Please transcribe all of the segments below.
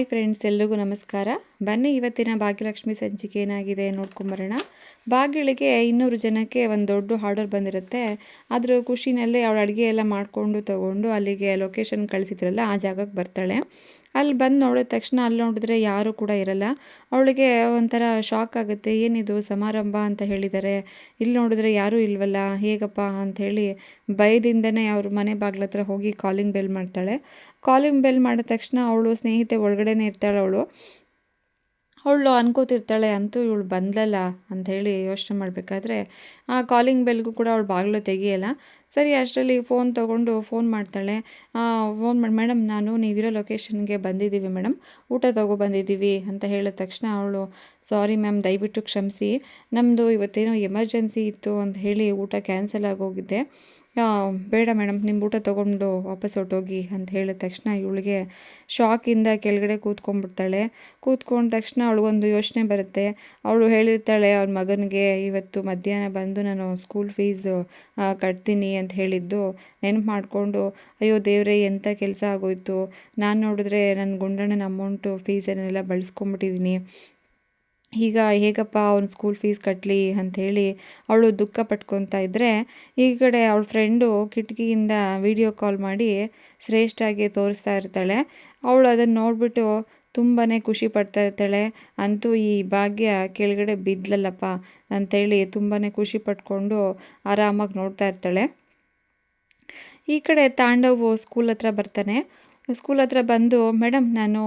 Hi friends, ಎಲ್ರಿಗೂ ನಮಸ್ಕಾರ. ಬನ್ನಿ ಇವತ್ತಿನ ಭಾಗ್ಯಲಕ್ಷ್ಮಿ ಸಂಚಿಕೆ ಏನಾಗಿದೆ ನೋಡ್ಕೊಂಬರೋಣ. ಭಾಗ್ಯಳಿಗೆ ಇನ್ನೂರು ಜನಕ್ಕೆ ಒಂದು ದೊಡ್ಡ ಆರ್ಡರ್ ಬಂದಿರುತ್ತೆ. ಅದರ ಖುಷಿನಲ್ಲೇ ಅವಳು ಅಡುಗೆ ಎಲ್ಲ ಮಾಡಿಕೊಂಡು ತಗೊಂಡು ಅಲ್ಲಿಗೆ ಲೊಕೇಶನ್ ಕಳಿಸಿದ್ರಲ್ಲ, ಆ ಜಾಗಕ್ಕೆ ಬರ್ತಾಳೆ. ಅಲ್ಲಿ ಬಂದು ನೋಡಿದ ತಕ್ಷಣ ಅಲ್ಲಿ ನೋಡಿದ್ರೆ ಯಾರೂ ಕೂಡ ಇರಲ್ಲ. ಅವಳಿಗೆ ಒಂಥರ ಶಾಕ್ ಆಗುತ್ತೆ. ಏನಿದು ಸಮಾರಂಭ ಅಂತ ಹೇಳಿದ್ದಾರೆ ಇಲ್ಲಿ ನೋಡಿದ್ರೆ ಯಾರೂ ಇಲ್ವಲ್ಲ, ಹೇಗಪ್ಪ ಅಂಥೇಳಿ ಭಯದಿಂದನೇ ಅವ್ರ ಮನೆ ಬಾಗ್ಲ ಹತ್ರ ಹೋಗಿ ಕಾಲಿಂಗ್ ಬೆಲ್ ಮಾಡ್ತಾಳೆ. ಕಾಲಿಂಗ್ ಬೆಲ್ ಮಾಡಿದ ತಕ್ಷಣ ಅವಳು ಸ್ನೇಹಿತೆ ಒಳಗಡೆನೇ ಇರ್ತಾಳೆ ಅವಳು. ಅವಳು ಅನ್ಕೋತಿರ್ತಾಳೆ, ಅಂತೂ ಇವಳು ಬಂದಲಲ್ಲ? ಅಂಥೇಳಿ ಯೋಚನೆ ಮಾಡಬೇಕಾದ್ರೆ ಆ ಕಾಲಿಂಗ್ ಬೆಲ್ಗೂ ಕೂಡ ಅವಳು ಬಾಗಿಲು ತೆಗಿಯಲ್ಲ. ಸರಿ, ಅಷ್ಟರಲ್ಲಿ ಫೋನ್ ತೊಗೊಂಡು ಫೋನ್ ಮಾಡ್ತಾಳೆ. ಫೋನ್ ಮಾಡಿ, ಮೇಡಮ್, ನಾನು ನೀವಿರೋ ಲೊಕೇಶನ್ಗೆ ಬಂದಿದ್ದೀವಿ, ಮೇಡಮ್. ಊಟ ತಗೋ ಬಂದಿದ್ದೀವಿ ಅಂತ ಹೇಳಿದ ತಕ್ಷಣ ಅವಳು, ಸಾರಿ ಮ್ಯಾಮ್, ದಯವಿಟ್ಟು ಕ್ಷಮಿಸಿ. ನಮ್ಮದು ಇವತ್ತೇನೋ ಎಮರ್ಜೆನ್ಸಿ ಇತ್ತು ಅಂತ ಹೇಳಿ ಊಟ ಕ್ಯಾನ್ಸಲ್ ಆಗೋಗಿದ್ದೆ ಬೇಡ ಮೇಡಮ್ ನಿಮ್ಮ ಊಟ ತೊಗೊಂಡು ವಾಪಸ್ ಹೊರ್ಟೋಗಿ ಅಂತ ಹೇಳಿದ ತಕ್ಷಣ ಇವಳಿಗೆ ಶಾಕಿಂದ ಕೆಳಗಡೆ ಕೂತ್ಕೊಂಡ್ಬಿಡ್ತಾಳೆ. ಕೂತ್ಕೊಂಡ ತಕ್ಷಣ ಅವಳಿಗೊಂದು ಯೋಚನೆ ಬರುತ್ತೆ. ಅವಳು ಹೇಳಿರ್ತಾಳೆ, ಅವ್ರ ಮಗನಿಗೆ ಇವತ್ತು ಮಧ್ಯಾಹ್ನ ಬಂದು ನಾನು ಸ್ಕೂಲ್ ಫೀಸು ಕಟ್ತೀನಿ ಅಂತ ಹೇಳಿದ್ದು ನೆನಪು ಮಾಡಿಕೊಂಡು, ಅಯ್ಯೋ ದೇವರೇ ಎಂಥ ಕೆಲಸ ಆಗೋಯ್ತು? ನಾನು ನೋಡಿದ್ರೆ ನನ್ನ ಗುಂಡಣ್ಣನ ಅಮೌಂಟು ಫೀಸನ್ನೆಲ್ಲ ಬಳಸ್ಕೊಂಬಿಟ್ಟಿದ್ದೀನಿ ಈಗ ಹೇಗಪ್ಪ ಅವ್ನು ಸ್ಕೂಲ್ ಫೀಸ್ ಕಟ್ಟಲಿ ಅಂಥೇಳಿ ಅವಳು ದುಃಖ ಪಟ್ಕೊತಾ ಇದ್ದರೆ ಈ ಕಡೆ ಅವಳ ಫ್ರೆಂಡು ಕಿಟಕಿಯಿಂದ ವಿಡಿಯೋ ಕಾಲ್ ಮಾಡಿ ಶ್ರೇಷ್ಠಾಗಿ ತೋರಿಸ್ತಾ ಇರ್ತಾಳೆ. ಅವಳು ಅದನ್ನು ನೋಡಿಬಿಟ್ಟು ತುಂಬಾ ಖುಷಿ ಪಡ್ತಾ ಇರ್ತಾಳೆ. ಅಂತೂ ಈ ಭಾಗ್ಯ ಕೆಳಗಡೆ ಬಿದ್ದಲಲ್ಲಪ್ಪ ಅಂಥೇಳಿ ತುಂಬಾ ಖುಷಿ ಪಟ್ಕೊಂಡು ಆರಾಮಾಗಿ ನೋಡ್ತಾ ಇರ್ತಾಳೆ. ಈ ಕಡೆ ತಾಂಡವ್ ಸ್ಕೂಲ್ ಹತ್ರ ಬರ್ತಾನೆ. ಸ್ಕೂಲ್ ಹತ್ರ ಬಂದು ಮೇಡಮ್ ನಾನು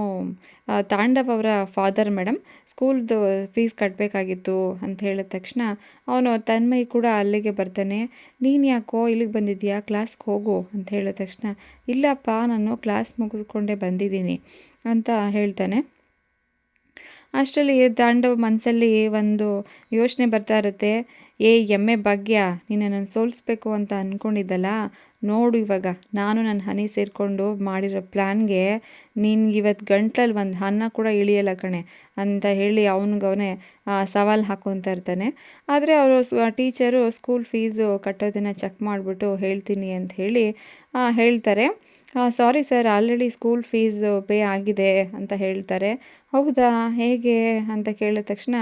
ತಾಂಡವ್ ಅವರ ಫಾದರ್ ಮೇಡಮ್ ಸ್ಕೂಲ್ದು ಫೀಸ್ ಕಟ್ಟಬೇಕಾಗಿತ್ತು ಅಂತ ಹೇಳಿದ ತಕ್ಷಣ ಅವನು ತನ್ಮಯ್ ಕೂಡ ಅಲ್ಲಿಗೆ ಬರ್ತಾನೆ. ನೀನು ಯಾಕೋ ಇಲ್ಲಿಗೆ ಬಂದಿದ್ಯಾ? ಕ್ಲಾಸ್ಗೆ ಹೋಗು ಅಂತ ಹೇಳಿದ ತಕ್ಷಣ, ಇಲ್ಲಪ್ಪ, ನಾನು ಕ್ಲಾಸ್ ಮುಗಿಸ್ಕೊಂಡೇ ಬಂದಿದ್ದೀನಿ ಅಂತ ಹೇಳ್ತಾನೆ. ಅಷ್ಟರಲ್ಲಿ ತಾಂಡವ ಮನಸ್ಸಲ್ಲಿ ಒಂದು ಯೋಚನೆ ಬರ್ತಾ ಇರುತ್ತೆ. ಏ, ಎಮ್ಮೆ ಭಾಗ್ಯ, ನಿನ್ನನ್ನು ಸೋಲಿಸ್ಬೇಕು ಅಂತ ಅಂದ್ಕೊಂಡಿದ್ದಲ್ಲ ನೋಡು ಇವಾಗ, ನಾನು ನನ್ನ ಹನಿ ಸೇರಿಕೊಂಡು ಮಾಡಿರೋ ಪ್ಲ್ಯಾನ್ಗೆ ನಿನ್ಗೆ ಇವತ್ತು ಗಂಟ್ಲಲ್ಲಿ ಒಂದು ಅನ್ನ ಕೂಡ ಇಳಿಯಲ್ಲ ಕಣೆ ಅಂತ ಹೇಳಿ ಅವನಿಗವನೇ ಸವಾಲು ಹಾಕೊತ ಇರ್ತಾನೆ. ಆದರೆ ಅವರು ಟೀಚರು ಸ್ಕೂಲ್ ಫೀಸು ಕಟ್ಟೋದನ್ನು ಚೆಕ್ ಮಾಡಿಬಿಟ್ಟು ಹೇಳ್ತೀನಿ ಅಂತ ಹೇಳಿ ಹೇಳ್ತಾರೆ. Sorry sir already school fees pay ಆಗಿದೆ ಅಂತ ಹೇಳ್ತಾರೆ. ಹೌದಾ? ಹೇಗೆ ಅಂತ ಕೇಳಿದ ತಕ್ಷಣ,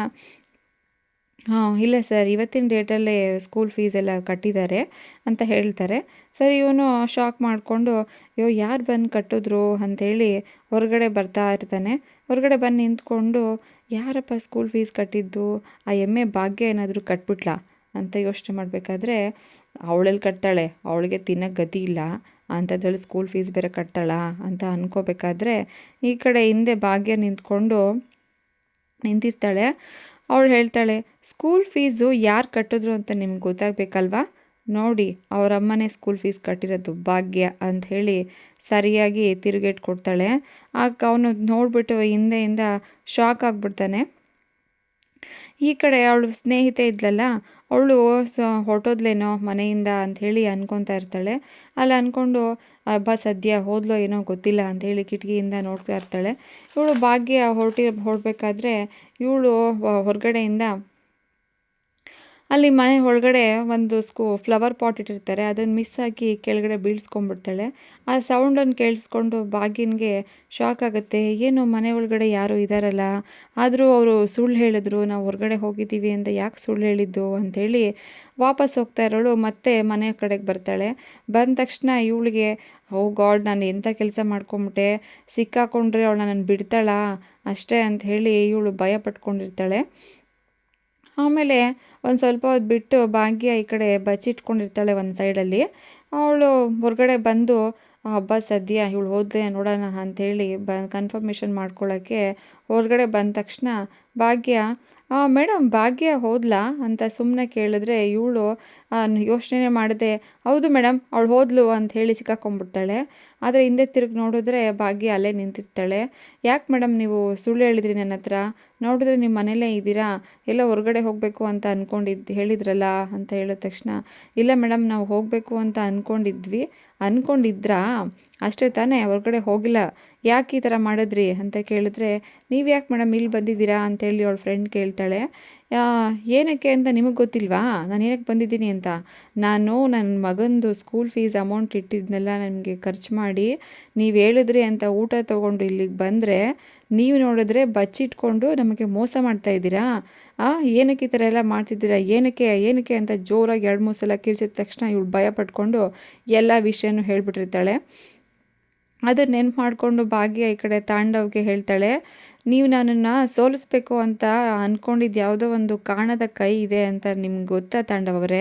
ಹಾಂ, ಇಲ್ಲ ಸರ್ ಇವತ್ತಿನ ಡೇಟಲ್ಲೇ ಸ್ಕೂಲ್ ಫೀಸ್ ಎಲ್ಲ ಕಟ್ಟಿದ್ದಾರೆ ಅಂತ ಹೇಳ್ತಾರೆ. ಸರ್, ಇವನು ಶಾಕ್ ಮಾಡಿಕೊಂಡು, ಅಯ್ಯೋ, ಯಾರು ಬಂದು ಕಟ್ಟಿದ್ರು ಅಂಥೇಳಿ ಹೊರಗಡೆ ಬರ್ತಾ ಇರ್ತಾನೆ. ಹೊರಗಡೆ ಬಂದು ನಿಂತ್ಕೊಂಡು, ಯಾರಪ್ಪ ಸ್ಕೂಲ್ ಫೀಸ್ ಕಟ್ಟಿದ್ದು? ಆ ಎಮ್ಮೆ ಭಾಗ್ಯ ಏನಾದರೂ ಕಟ್ಬಿಟ್ಲಾ ಅಂತ ಯೋಚನೆ ಮಾಡಬೇಕಾದ್ರೆ ಅವಳಲ್ಲಿ ಕಟ್ತಾಳೆ, ಅವಳಿಗೆ ತಿನ್ನೋಕ್ಕೆ ಗತಿ ಇಲ್ಲ ಅಂಥದ್ರಲ್ಲಿ ಸ್ಕೂಲ್ ಫೀಸ್ ಬೇರೆ ಕಟ್ತಾಳಾ ಅಂತ ಅಂದ್ಕೋಬೇಕಾದ್ರೆ ಈ ಕಡೆ ಹಿಂದೆ ಭಾಗ್ಯ ನಿಂತ್ಕೊಂಡು ನಿಂತಿರ್ತಾಳೆ. ಅವಳು ಹೇಳ್ತಾಳೆ ಸ್ಕೂಲ್ ಫೀಸು ಯಾರು ಕಟ್ಟಿದ್ರು ಅಂತ ನಿಮ್ಗೆ ಗೊತ್ತಾಗಬೇಕಲ್ವಾ? ನೋಡಿ, ಅವರಮ್ಮನೇ ಸ್ಕೂಲ್ ಫೀಸ್ ಕಟ್ಟಿರೋದು ಭಾಗ್ಯ ಅಂತ ಹೇಳಿ ಸರಿಯಾಗಿ ತಿರುಗೇಟ್ ಕೊಡ್ತಾಳೆ. ಆಗ ಅವನು ನೋಡಿಬಿಟ್ಟು ಹಿಂದೆಯಿಂದ ಶಾಕ್ ಆಗಿಬಿಡ್ತಾನೆ. ಈ ಕಡೆ ಅವಳು ಸ್ನೇಹಿತೆ ಇದ್ಲಲ್ಲ, ಅವಳು ಸ ಹೊರಟೋದ್ಲೇನೋ ಮನೆಯಿಂದ ಅಂಥೇಳಿ ಅನ್ಕೊತಾ ಇರ್ತಾಳೆ. ಅಲ್ಲಿ ಅಂದ್ಕೊಂಡು ಹಬ್ಬ ಸದ್ಯ ಹೋದ್ಲೋ ಏನೋ ಗೊತ್ತಿಲ್ಲ ಅಂಥೇಳಿ ಕಿಟಕಿಯಿಂದ ನೋಡ್ತಾ ಇರ್ತಾಳೆ. ಇವಳು ಭಾಗ್ಯ ಹೊರಟಿ ಹೊರಡ್ಬೇಕಾದ್ರೆ ಇವಳು ಹೊರಗಡೆಯಿಂದ ಅಲ್ಲಿ ಮನೆ ಒಳಗಡೆ ಒಂದು ಸ್ಕೂ ಫ್ಲವರ್ ಪಾಟ್ ಇಟ್ಟಿರ್ತಾರೆ. ಅದನ್ನು ಮಿಸ್ ಆಗಿ ಕೆಳಗಡೆ ಬೀಳ್ಸ್ಕೊಂಡ್ಬಿಡ್ತಾಳೆ. ಆ ಸೌಂಡನ್ನು ಕೇಳಿಸ್ಕೊಂಡು ಬಾಗಿನ್ಗೆ ಶಾಕ್ ಆಗುತ್ತೆ. ಏನು, ಮನೆ ಒಳಗಡೆ ಯಾರೂ ಇದ್ದಾರಲ್ಲ ಆದರೂ ಅವರು ಸುಳ್ಳು ಹೇಳಿದ್ರು. ನಾವು ಹೊರಗಡೆ ಹೋಗಿದ್ದೀವಿ ಅಂತ ಯಾಕೆ ಸುಳ್ಳು ಹೇಳಿದ್ದು? ಅಂಥೇಳಿ ವಾಪಸ್ ಹೋಗ್ತಾ ಇರೋಳು. ಮತ್ತೆ ಮನೆ ಕಡೆಗೆ ಬರ್ತಾಳೆ. ಬಂದ ತಕ್ಷಣ ಇವಳಿಗೆ, ಓ ಗಾಡ್, ನಾನು ಎಂಥ ಕೆಲಸ ಮಾಡ್ಕೊಂಬಿಟ್ಟೆ? ಸಿಕ್ಕಾಕೊಂಡ್ರೆ ಅವಳು ನನ್ನ ಬಿಡ್ತಾಳಾ? ಅಷ್ಟೇ ಅಂತ ಹೇಳಿ ಇವಳು ಭಯ ಪಟ್ಕೊಂಡಿರ್ತಾಳೆ. ಆಮೇಲೆ ಒಂದು ಸ್ವಲ್ಪ ಹೊತ್ತು ಬಿಟ್ಟು ಭಾಗ್ಯ ಈ ಕಡೆ ಬಚ್ಚಿಟ್ಕೊಂಡಿರ್ತಾಳೆ ಒಂದು ಸೈಡಲ್ಲಿ ಅವಳು ಹೊರಗಡೆ ಬಂದು ಹಬ್ಬ ಸದ್ಯ ಇವಳು ಹೋದೆ ನೋಡೋಣ ಅಂಥೇಳಿ ಬ ಕನ್ಫರ್ಮೇಷನ್ ಮಾಡ್ಕೊಳ್ಳೋಕ್ಕೆ ಹೊರಗಡೆ ಬಂದ ತಕ್ಷಣ ಭಾಗ್ಯ ಮೇಡಮ್, ಭಾಗ್ಯ ಹೋದ್ಲಾ ಅಂತ ಸುಮ್ಮನೆ ಕೇಳಿದ್ರೆ ಇವಳು ಯೋಚನೆ ಮಾಡಿದೆ, ಹೌದು ಮೇಡಮ್, ಅವಳು ಹೋದ್ಲು ಅಂತ ಹೇಳಿ ಸಿಕ್ಕಾಕೊಂಡ್ಬಿಡ್ತಾಳೆ. ಆದರೆ ಹಿಂದೆ ತಿರುಗಿ ನೋಡಿದ್ರೆ ಭಾಗ್ಯ ಅಲ್ಲೇ ನಿಂತಿರ್ತಾಳೆ. ಯಾಕೆ ಮೇಡಮ್ ನೀವು ಸುಳ್ಳು ಹೇಳಿದ್ರಿ ನನ್ನ ಹತ್ರ? ನೋಡಿದ್ರೆ ನಿಮ್ಮ ಮನೇಲೇ ಇದ್ದೀರಾ? ಎಲ್ಲ ಹೊರಗಡೆ ಹೋಗಬೇಕು ಅಂತ ಅಂದ್ಕೊಂಡಿದ್ದು ಹೇಳಿದ್ರಲ್ಲ ಅಂತ ಹೇಳಿದ ತಕ್ಷಣ, ಇಲ್ಲ ಮೇಡಮ್, ನಾವು ಹೋಗಬೇಕು ಅಂತ ಅಂದ್ಕೊಂಡಿದ್ವಿ ಅಂದ್ಕೊಂಡಿದ್ರಾ ಅಷ್ಟೇ ತಾನೇ ಹೊರಗಡೆ ಹೋಗಿಲ್ಲ. ಯಾಕೆ ಈ ಥರ ಮಾಡಿದ್ರಿ? ಅಂತ ಕೇಳಿದ್ರೆ, ನೀವು ಯಾಕೆ ಮೇಡಮ್ ಇಲ್ಲಿ ಬಂದಿದ್ದೀರಾ? ಅಂತೇಳಿ ಅವಳ ಫ್ರೆಂಡ್ ಕೇಳ್ತಾಳೆ. ಏನಕ್ಕೆ ಅಂತ ನಿಮಗೆ ಗೊತ್ತಿಲ್ವಾ? ನಾನು ಏನಕ್ಕೆ ಬಂದಿದ್ದೀನಿ ಅಂತ? ನಾನು ನನ್ನ ಮಗಂದು ಸ್ಕೂಲ್ ಫೀಸ್ ಅಮೌಂಟ್ ಇಟ್ಟಿದ್ದನ್ನೆಲ್ಲ ನನಗೆ ಖರ್ಚು ಮಾಡಿ, ನೀವು ಹೇಳಿದ್ರಿ ಅಂತ ಊಟ ತೊಗೊಂಡು ಇಲ್ಲಿಗೆ ಬಂದರೆ, ನೀವು ನೋಡಿದ್ರೆ ಬಚ್ಚಿಟ್ಕೊಂಡು ನಮಗೆ ಮೋಸ ಮಾಡ್ತಾ ಇದ್ದೀರಾ? ಏನಕ್ಕೆ ಈ ಥರ ಎಲ್ಲ ಮಾಡ್ತಿದ್ದೀರಾ? ಏನಕ್ಕೆ ಏನಕ್ಕೆ ಅಂತ ಜೋರಾಗಿ ಎರಡು ಮೂರು ಸಲ ಕಿರ್ಚಿದ ತಕ್ಷಣ ಇವಳು ಭಯ ಪಟ್ಕೊಂಡು ಎಲ್ಲ ವಿಷಯನೂ ಹೇಳ್ಬಿಟ್ಟಿರ್ತಾಳೆ. ಅದನ್ನ ನೆನ್ಪು ಮಾಡಿಕೊಂಡು ಭಾಗ್ಯ ಈ ಕಡೆ ತಾಂಡವ್ಗೆ ಹೇಳ್ತಾಳೆ. ನೀವು ನನ್ನನ್ನು ಸೋಲಿಸ್ಬೇಕು ಅಂತ ಅಂದ್ಕೊಂಡಿದ್ದು ಯಾವುದೋ ಒಂದು ಕಾಣದ ಕೈ ಇದೆ ಅಂತ ನಿಮ್ಗೆ ಗೊತ್ತಾ ತಾಂಡವರೇ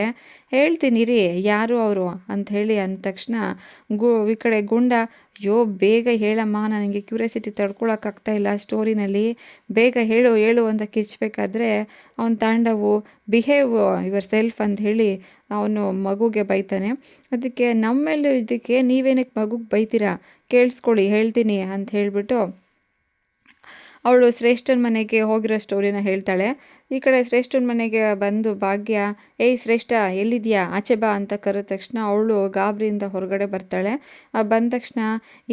ಹೇಳ್ತೀನಿ ರೀ ಯಾರು ಅವರು? ಅಂತ ಹೇಳಿ ಅಂದ ತಕ್ಷಣ ಗು, ಈ ಕಡೆ ಗುಂಡ ಯೋ ಬೇಗ ಹೇಳಮ್ಮ, ನನಗೆ ಕ್ಯೂರಿಯಾಸಿಟಿ ತಡ್ಕೊಳಕ್ಕಾಗ್ತಾ ಇಲ್ಲ ಸ್ಟೋರಿನಲ್ಲಿ. ಬೇಗ ಹೇಳು ಹೇಳು ಅಂತ ಕಿಚ್ಚಬೇಕಾದ್ರೆ ಅವನ ತಾಂಡವು ಬಿಹೇವ್ ಯುವರ್ ಸೆಲ್ಫ್ ಅಂತ ಹೇಳಿ ಅವನು ಮಗುಗೆ ಬೈತಾನೆ. ಅದಕ್ಕೆ ನಮ್ಮೆಲ್ಲೂ ಇದಕ್ಕೆ ನೀವೇನಕ್ಕೆ ಮಗುಗೆ ಬೈತೀರಾ? ಕೇಳಿಸ್ಕೊಳ್ಳಿ, ಹೇಳ್ತೀನಿ ಅಂತ ಹೇಳಿಬಿಟ್ಟು ಅವಳು ಶ್ರೇಷ್ಠನ ಮನೆಗೆ ಹೋಗಿರೋ ಸ್ಟೋರಿನ ಹೇಳ್ತಾಳೆ. ಈ ಕಡೆ ಶ್ರೇಷ್ಠನ ಮನೆಗೆ ಬಂದು ಭಾಗ್ಯ, ಏಯ್ ಶ್ರೇಷ್ಠ ಎಲ್ಲಿದೆಯಾ ಆಚೆ ಬಾ ಅಂತ ಕರೆದ ತಕ್ಷಣ ಅವಳು ಗಾಬರಿಯಿಂದ ಹೊರಗಡೆ ಬರ್ತಾಳೆ. ಬಂದ ತಕ್ಷಣ,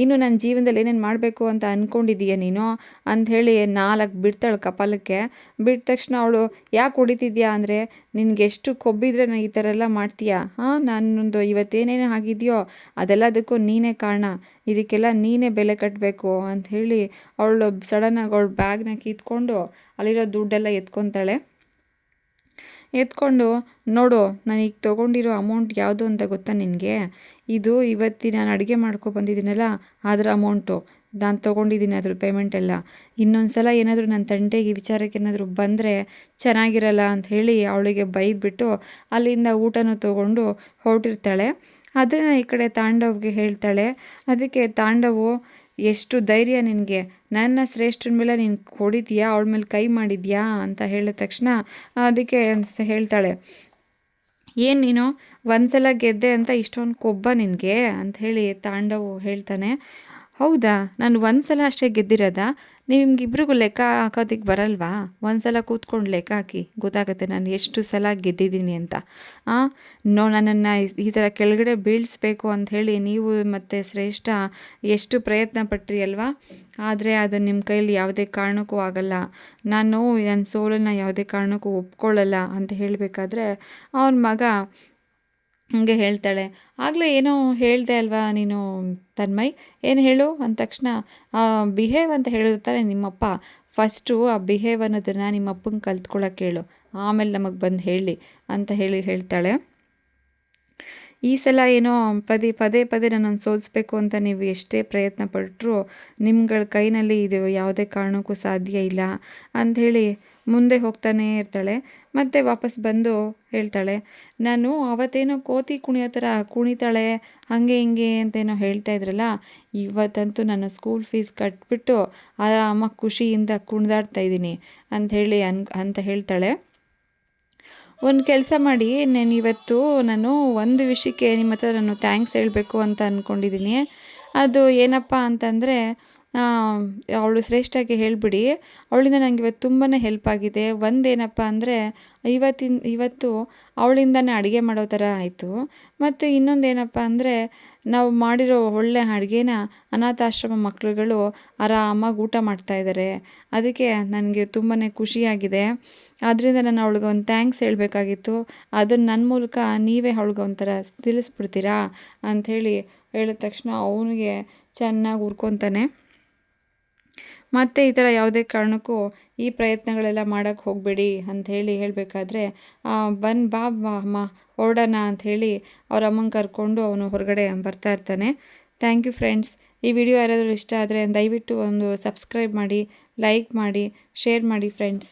ಇನ್ನು ನನ್ನ ಜೀವನದಲ್ಲಿ ಏನೇನು ಮಾಡಬೇಕು ಅಂತ ಅಂದ್ಕೊಂಡಿದ್ದೀಯ ನೀನು? ಅಂಥೇಳಿ ನಾಲ್ಕು ಬಿಡ್ತಾಳೆ ಕಪಾಲಕ್ಕೆ. ಬಿಟ್ಟ ತಕ್ಷಣ ಅವಳು, ಯಾಕೆ ಹೊಡಿತಿದ್ಯಾ ಅಂದರೆ, ನಿನಗೆ ಎಷ್ಟು ಕೊಬ್ಬಿದ್ರೆ ನಾನು ಈ ಥರ ಎಲ್ಲ ಮಾಡ್ತೀಯಾ? ಹಾಂ ನಾನೊಂದು ಇವತ್ತೇನೇನು ಆಗಿದೆಯೋ ಅದೆಲ್ಲದಕ್ಕೂ ನೀನೇ ಕಾರಣ. ಇದಕ್ಕೆಲ್ಲ ನೀನೇ ಬೆಲೆ ಕಟ್ಟಬೇಕು ಅಂತ ಹೇಳಿ ಅವಳು ಸಡನ್ನಾಗಿ ಅವಳು ಬ್ಯಾಗ್ನ ಕಿತ್ಕೊಂಡು ಅಲ್ಲಿರೋ ದುಡ್ಡೆಲ್ಲ ಎತ್ಕೊತಾಳೆ. ಎತ್ಕೊಂಡು, ನೋಡು ನಾನು ಈಗ ತೊಗೊಂಡಿರೋ ಅಮೌಂಟ್ ಯಾವುದು ಅಂತ ಗೊತ್ತಾ ನಿನಗೆ? ಇದು ಇವತ್ತಿ ನಾನು ಅಡುಗೆ ಮಾಡ್ಕೊ ಬಂದಿದ್ದೀನಲ್ಲ, ಅದರ ಅಮೌಂಟು ನಾನು ತೊಗೊಂಡಿದ್ದೀನಿ ಅದ್ರ ಪೇಮೆಂಟ್ ಎಲ್ಲ. ಇನ್ನೊಂದು ಸಲ ಏನಾದರೂ ನನ್ನ ತಂಟೆಗೆ ವಿಚಾರಕ್ಕೆ ಏನಾದರೂ ಬಂದರೆ ಚೆನ್ನಾಗಿರಲ್ಲ ಅಂತ ಹೇಳಿ ಅವಳಿಗೆ ಬೈದ್ಬಿಟ್ಟು ಅಲ್ಲಿಂದ ಊಟನೂ ತೊಗೊಂಡು ಹೊರಟಿರ್ತಾಳೆ. ಅದನ್ನು ಈ ಕಡೆ ತಾಂಡವ್ಗೆ ಹೇಳ್ತಾಳೆ. ಅದಕ್ಕೆ ತಾಂಡವು ಎಷ್ಟು ಧೈರ್ಯ ನಿನಗೆ? ನನ್ನ ಶ್ರೇಷ್ಠನ ಮೇಲೆ ನೀನು ಹೊಡಿತೀಯಾ? ಅವಳ ಮೇಲೆ ಕೈ ಮಾಡಿದ್ಯಾ? ಅಂತ ಹೇಳಿದ ತಕ್ಷಣ ಅದಕ್ಕೆ ಹೇಳ್ತಾಳೆ, ಏನು ನೀನು? ಒಂದ್ಸಲ ಗೆದ್ದೆ ಅಂತ ಇಷ್ಟೊಂದು ಕೊಬ್ಬ ನಿನಗೆ? ಅಂತ ಹೇಳಿ ತಾಂಡವು ಹೇಳ್ತಾನೆ, ಹೌದಾ? ನಾನು ಒಂದು ಸಲ ಅಷ್ಟೇ ಗೆದ್ದಿರೋದಾ? ನಿಮ್ಗಿಬ್ರಿಗೂ ಲೆಕ್ಕ ಹಾಕೋದಕ್ಕೆ ಬರಲ್ವಾ? ಒಂದು ಸಲ ಕೂತ್ಕೊಂಡು ಲೆಕ್ಕ ಹಾಕಿ. ಗೊತ್ತಾಗುತ್ತೆ ನಾನು ಎಷ್ಟು ಸಲ ಗೆದ್ದಿದ್ದೀನಿ ಅಂತ. ನೋ, ನನ್ನನ್ನು ಈ ಥರ ಕೆಳಗಡೆ ಬೀಳಿಸ್ಬೇಕು ಅಂತ ಹೇಳಿ ನೀವು ಮತ್ತು ಶ್ರೇಷ್ಠ ಎಷ್ಟು ಪ್ರಯತ್ನ ಪಟ್ರಿ ಅಲ್ವಾ? ಆದರೆ ಅದು ನಿಮ್ಮ ಕೈಯಲ್ಲಿ ಯಾವುದೇ ಕಾರಣಕ್ಕೂ ಆಗಲ್ಲ. ನಾನು ನನ್ನ ಸೋಲನ್ನು ಯಾವುದೇ ಕಾರಣಕ್ಕೂ ಒಪ್ಕೊಳ್ಳಲ್ಲ ಅಂತ ಹೇಳಬೇಕಾದ್ರೆ, ಅವನ ಮಗ ಹಂಗೆ ಹೇಳ್ತಾಳೆ. ಆಗಲೇ ಏನೋ ಹೇಳಿದೆ ಅಲ್ವಾ ನೀನು ತನ್ಮಯ್? ಏನು ಹೇಳು? ಅಂದ ತಕ್ಷಣ ಬಿಹೇವ್ ಅಂತ ಹೇಳಿರ್ತಾರೆ ನಿಮ್ಮಪ್ಪ. ಫಸ್ಟು ಆ ಬಿಹೇವ್ ಅನ್ನೋದನ್ನು ನಿಮ್ಮ ಅಪ್ಪಂಗೆ ಕಲ್ತ್ಕೊಳ್ಳೋಕೆ ಹೇಳು. ಆಮೇಲೆ ನಮಗೆ ಬಂದು ಹೇಳಿ ಅಂತ ಹೇಳಿ ಹೇಳ್ತಾಳೆ. ಈ ಸಲ ಏನೋ ಪದೇ ಪದೇ ಪದೇ ನನ್ನನ್ನು ಸೋಲಿಸ್ಬೇಕು ಅಂತ ನೀವು ಎಷ್ಟೇ ಪ್ರಯತ್ನ ಪಟ್ಟರು ನಿಮ್ಗಳ ಕೈನಲ್ಲಿ ಇದು ಯಾವುದೇ ಕಾರಣಕ್ಕೂ ಸಾಧ್ಯ ಇಲ್ಲ ಅಂಥೇಳಿ ಮುಂದೆ ಹೋಗ್ತಾನೇ ಇರ್ತಾಳೆ. ಮತ್ತೆ ವಾಪಸ್ ಬಂದು ಹೇಳ್ತಾಳೆ, ನಾನು ಅವತ್ತೇನೋ ಕೋತಿ ಕುಣಿಯೋ ಥರ ಕುಣಿತಾಳೆ, ಹಾಗೆ ಹಿಂಗೆ ಅಂತೇನೋ ಹೇಳ್ತಾ ಇದ್ರಲ್ಲ, ಇವತ್ತಂತೂ ನನ್ನ ಸ್ಕೂಲ್ ಫೀಸ್ ಕಟ್ಬಿಟ್ಟು ಅಮ್ಮ ಖುಷಿಯಿಂದ ಕುಣಿದಾಡ್ತಾ ಇದ್ದೀನಿ ಅಂಥೇಳಿ ಅನ್, ಅಂತ ಹೇಳ್ತಾಳೆ. ಒಂದು ಕೆಲಸ ಮಾಡಿ, ನಾನು ಇವತ್ತು ನಾನು ಒಂದು ವಿಷಯಕ್ಕೆ ನಿಮ್ಮ ಹತ್ರ ನಾನು ಥ್ಯಾಂಕ್ಸ್ ಹೇಳಬೇಕು ಅಂತ ಅಂದ್ಕೊಂಡಿದ್ದೀನಿ ಅದು ಏನಪ್ಪ ಅಂತಂದರೆ ಅವಳು ಶ್ರೇಷ್ಠಗೆ ಹೇಳಿಬಿಡಿ. ಅವಳಿಂದ ನನಗೆ ಇವತ್ತು ತುಂಬಾ ಹೆಲ್ಪ್ ಆಗಿದೆ. ಒಂದೇನಪ್ಪ ಅಂದರೆ ಇವತ್ತಿನ ಇವತ್ತು ಅವಳಿಂದನೇ ಅಡುಗೆ ಮಾಡೋ ಥರ ಆಯಿತು. ಮತ್ತು ಇನ್ನೊಂದೇನಪ್ಪ ಅಂದರೆ, ನಾವು ಮಾಡಿರೋ ಒಳ್ಳೆ ಅಡುಗೆನ ಅನಾಥಾಶ್ರಮ ಮಕ್ಕಳುಗಳು ಆರಾಮಾಗಿ ಊಟ ಮಾಡ್ತಾಯಿದ್ದಾರೆ ಅದಕ್ಕೆ ನನಗೆ ತುಂಬಾ ಖುಷಿಯಾಗಿದೆ. ಆದ್ದರಿಂದ ನಾನು ಅವಳಿಗೆ ಒಂದು ಥ್ಯಾಂಕ್ಸ್ ಹೇಳಬೇಕಾಗಿತ್ತು. ಅದನ್ನು ನನ್ನ ಮೂಲಕ ನೀವೇ ಅವಳಿಗೆ ಒಂಥರ ತಿಳಿಸ್ಬಿಡ್ತೀರಾ? ಅಂಥೇಳಿ ಹೇಳಿದ ತಕ್ಷಣ ಅವನಿಗೆ ಚೆನ್ನಾಗಿ ಹುರ್ಕೊತಾನೆ ಮತ್ತು ಈ ಥರ ಯಾವುದೇ ಕಾರಣಕ್ಕೂ ಈ ಪ್ರಯತ್ನಗಳೆಲ್ಲ ಮಾಡೋಕ್ಕೆ ಹೋಗಬೇಡಿ ಅಂಥೇಳಿ ಹೇಳಬೇಕಾದ್ರೆ ಬನ್ ಬಾ ಅಮ್ಮ ಹೊರಡೋಣ ಅಂಥೇಳಿ ಅವ್ರ ಅಮ್ಮನ ಕರ್ಕೊಂಡು ಅವನು ಹೊರಗಡೆ ಬರ್ತಾ ಇರ್ತಾನೆ. ಥ್ಯಾಂಕ್ ಯು ಫ್ರೆಂಡ್ಸ್ ಈ ವಿಡಿಯೋ ಯಾರಾದರೂ ಇಷ್ಟ ಆದರೆ ದಯವಿಟ್ಟು ಒಂದು ಸಬ್ಸ್ಕ್ರೈಬ್ ಮಾಡಿ ಲೈಕ್ ಮಾಡಿ ಶೇರ್ ಮಾಡಿ ಫ್ರೆಂಡ್ಸ್